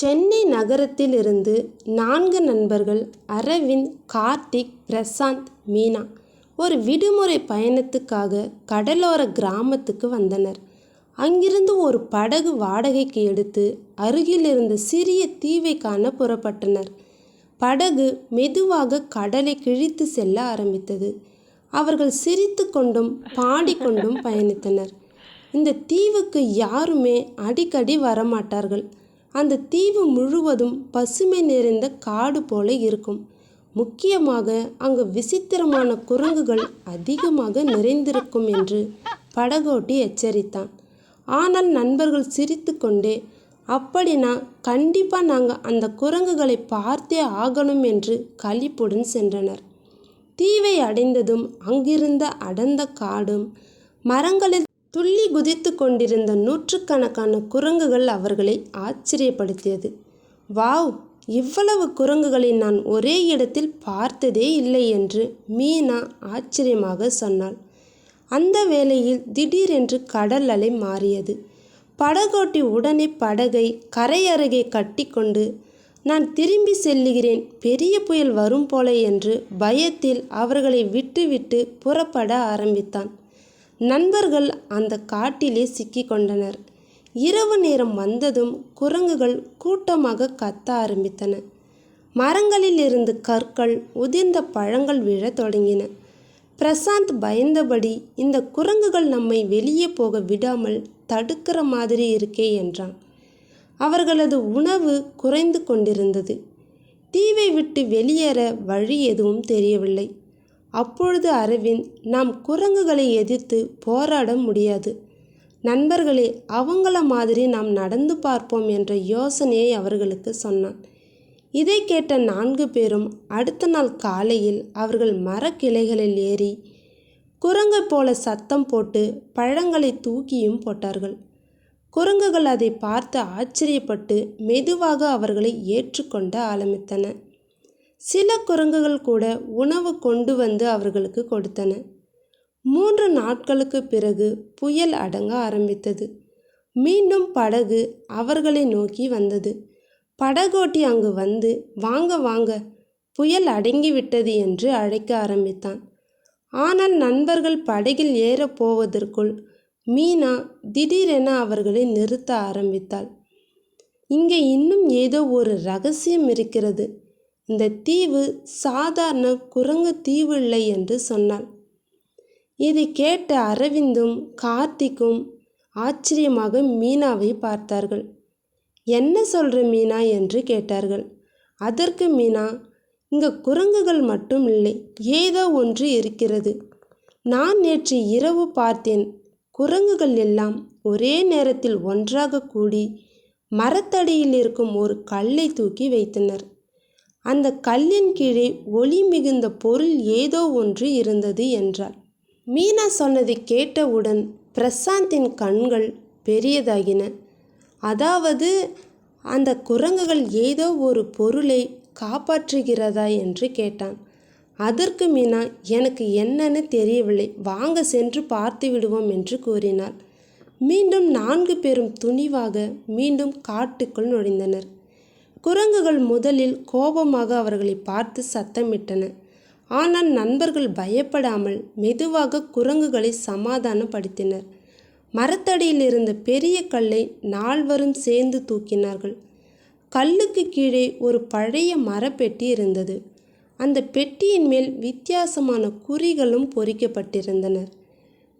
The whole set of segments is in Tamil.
சென்னை நகரத்திலிருந்து நான்கு நண்பர்கள் அரவிந்த் கார்த்திக் பிரசாந்த் மீனா ஒரு விடுமுறை பயணத்துக்காக கடலோர கிராமத்துக்கு வந்தனர். அங்கிருந்து ஒரு படகு வாடகைக்கு எடுத்து அருகில் இருந்த சிறிய தீவை காண புறப்பட்டனர். படகு மெதுவாக கடலை கிழித்து செல்ல ஆரம்பித்தது. அவர்கள் சிரித்து கொண்டும் பாடிக்கொண்டும் பயணித்தனர். இந்த தீவுக்கு யாருமே அடிக்கடி வரமாட்டார்கள். அந்த தீவு முழுவதும் பசுமை நிறைந்த காடு போல இருக்கும். முக்கியமாக அங்கு விசித்திரமான குரங்குகள் அதிகமாக நிறைந்திருக்கும் என்று படகோட்டி எச்சரித்தான். ஆனால் நண்பர்கள் சிரித்துக்கொண்டே அப்படின்னா கண்டிப்பாக நாங்கள் அந்த குரங்குகளை பார்த்தே ஆகணும் என்று கழிப்புடன் சென்றனர். தீவை அடைந்ததும் அங்கிருந்த அடர்ந்த காடும் மரங்களில் துள்ளி குதித்து கொண்டிருந்த நூற்றுக்கணக்கான குரங்குகள் அவர்களை ஆச்சரியப்படுத்தியது. வாவ்! இவ்வளவு குரங்குகளை நான் ஒரே இடத்தில் பார்த்ததே இல்லை என்று மீனா ஆச்சரியமாக சொன்னாள். அந்த வேளையில் திடீரென்று கடல் அலை மாறியது. படகோட்டி உடனே படகை கரை அருகே கட்டிக்கொண்டு நான் திரும்பி செல்லுகிறேன் பெரிய புயல் வரும் போல என்று பயத்தில் அவர்களை விட்டுவிட்டு புறப்பட ஆரம்பித்தான். நண்பர்கள் அந்த காட்டிலே சிக்கிக்கொண்டனர். இரவு நேரம் வந்ததும் குரங்குகள் கூட்டமாக கத்த ஆரம்பித்தன. மரங்களில் இருந்து கற்கள் உதிர்ந்த பழங்கள் விழத் தொடங்கின. பிரசாந்த் பயந்தபடி இந்த குரங்குகள் நம்மை வெளியே போக விடாமல் தடுக்கிற மாதிரி இருக்கே என்றான். அவர்களது உணவு குறைந்து கொண்டிருந்தது. தீவை விட்டு வெளியேற வழி எதுவும் தெரியவில்லை. அப்பொழுது அரவிந்த் நாம் குரங்குகளை எதிர்த்து போராட முடியாது. நண்பர்களே அவங்கள மாதிரி நாம் நடந்து பார்ப்போம் என்ற யோசனையை அவர்களுக்கு சொன்னான். இதை கேட்ட நான்கு பேரும் அடுத்த நாள் காலையில் அவர்கள் மரக்கிளைகளில் ஏறி குரங்கை போல சத்தம் போட்டு பழங்களை தூக்கியும் போட்டார்கள். குரங்குகள் அதை பார்த்து ஆச்சரியப்பட்டு மெதுவாக அவர்களை ஏற்றுக்கொண்டு ஆரம்பித்தன. சில குரங்குகள் கூட உணவு கொண்டு வந்து அவர்களுக்கு கொடுத்தன. மூன்று நாட்களுக்கு பிறகு புயல் அடங்க ஆரம்பித்தது. மீண்டும் படகு அவர்களை நோக்கி வந்தது. படகோட்டி அங்கு வந்து வாங்க வாங்க புயல் அடங்கிவிட்டது என்று அழைக்க ஆரம்பித்தான். ஆனால் நண்பர்கள் படகில் ஏறப் போவதற்குள் மீனா திடீரென அவர்களை நிறுத்த ஆரம்பித்தாள். இங்கே இன்னும் ஏதோ ஒரு ரகசியம் இருக்கிறது. இந்த தீவு சாதாரண குரங்கு தீவு இல்லை என்று சொன்னாள் இதை கேட்ட அரவிந்தும் கார்த்திக்கும் ஆச்சரியமாக மீனாவை பார்த்தார்கள். என்ன சொல்கிற மீனா? என்று கேட்டார்கள். அதற்கு மீனா இங்கே குரங்குகள் மட்டும் இல்லை ஏதோ ஒன்று இருக்கிறது. நான் நேற்று இரவு பார்த்தேன். குரங்குகள் எல்லாம் ஒரே நேரத்தில் ஒன்றாக கூடி மரத்தடியில் இருக்கும் ஒரு கல்லை தூக்கி வைத்தனர். அந்த கல்லின் கீழே ஒளி மிகுந்த பொருள் ஏதோ ஒன்று இருந்தது என்றார் மீனா சொன்னதை கேட்டவுடன் பிரசாந்தின் கண்கள் பெரியதாகின. அதாவது அந்த குரங்குகள் ஏதோ ஒரு பொருளை காப்பாற்றுகிறதா என்று கேட்டான். அதற்கு மீனா எனக்கு என்னன்னு தெரியவில்லை. வாங்க சென்று பார்த்து விடுவோம் என்று கூறினார் மீண்டும் நான்கு பேரும் துணிவாக மீண்டும் காட்டுக்குள் நுழைந்தனர். குரங்குகள் முதலில் கோபமாக அவர்களை பார்த்து சத்தமிட்டன. ஆனால் நண்பர்கள் பயப்படாமல் மெதுவாக குரங்குகளை சமாதானப்படுத்தினர். மரத்தடியில் இருந்த பெரிய கல்லை நால்வரும் சேர்ந்து தூக்கினார்கள். கல்லுக்கு கீழே ஒரு பழைய மரப்பெட்டி இருந்தது. அந்த பெட்டியின் மேல் வித்தியாசமான குறிகளும் பொறிக்கப்பட்டிருந்தனர்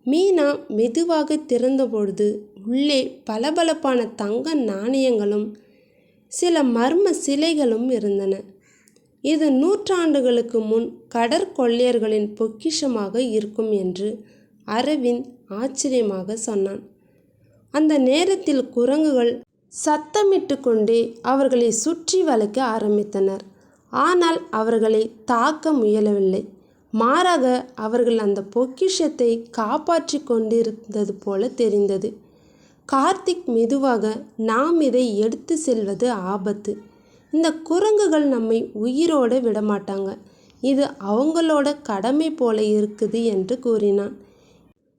மீனா மெதுவாக திறந்தபொழுது உள்ளே பளபளப்பான தங்க நாணயங்களும் சில மர்ம சிலைகளும் இருந்தன. இது நூற்றாண்டுகளுக்கு முன் கடற்கொள்ளையர்களின் பொக்கிஷமாக இருக்கும் என்று அரவிந்த் ஆச்சரியமாக சொன்னான். அந்த நேரத்தில் குரங்குகள் சத்தமிட்டு கொண்டே அவர்களை சுற்றி வளைக்க ஆரம்பித்தனர். ஆனால் அவர்களை தாக்க முயலவில்லை. மாறாக அவர்கள் அந்த பொக்கிஷத்தை காப்பாற்றி கொண்டிருந்தது போல தெரிந்தது. கார்த்திக் மெதுவாக நாம் இதை எடுத்து செல்வது ஆபத்து. இந்த குரங்குகள் நம்மை உயிரோடு விடமாட்டாங்க. இது அவங்களோட கடமை போல இருக்குது என்று கூறினான்.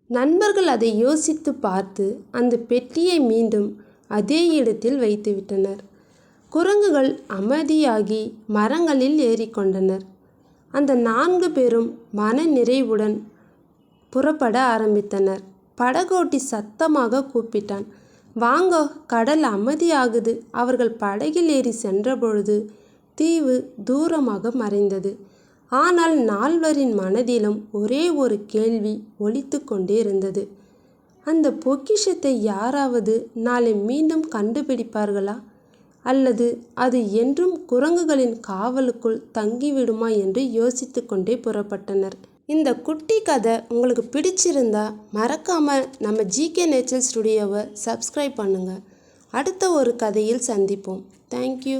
நண்பர்கள் அதை யோசித்து பார்த்து அந்த பெட்டியை மீண்டும் அதே இடத்தில் வைத்துவிட்டனர் குரங்குகள் அமைதியாகி மரங்களில் ஏறிக்கொண்டனர் அந்த நான்கு பேரும் மன நிறைவுடன் புறப்பட ஆரம்பித்தனர். படகோட்டி சத்தமாக கூப்பிட்டான். வாங்க கடல் அமைதியாகுது. அவர்கள் படகில் ஏறி சென்றபொழுது தீவு தூரமாக மறைந்தது. ஆனால் நால்வரின் மனதிலும் ஒரே ஒரு கேள்வி ஒலித்து கொண்டே இருந்தது. அந்த பொக்கிஷத்தை யாராவது நாளை மீண்டும் கண்டுபிடிப்பார்களா? அல்லது அது என்றும் குரங்குகளின் காவலுக்குள் தங்கிவிடுமா? என்று யோசித்து கொண்டே புறப்பட்டனர். இந்த குட்டி கதை உங்களுக்கு பிடிச்சிருந்தா மறக்காமல் நம்ம ஜிகே நேச்சர் ஸ்டுடியோவை சப்ஸ்கிரைப் பண்ணுங்கள் அடுத்த ஒரு கதையில் சந்திப்போம். தேங்க்யூ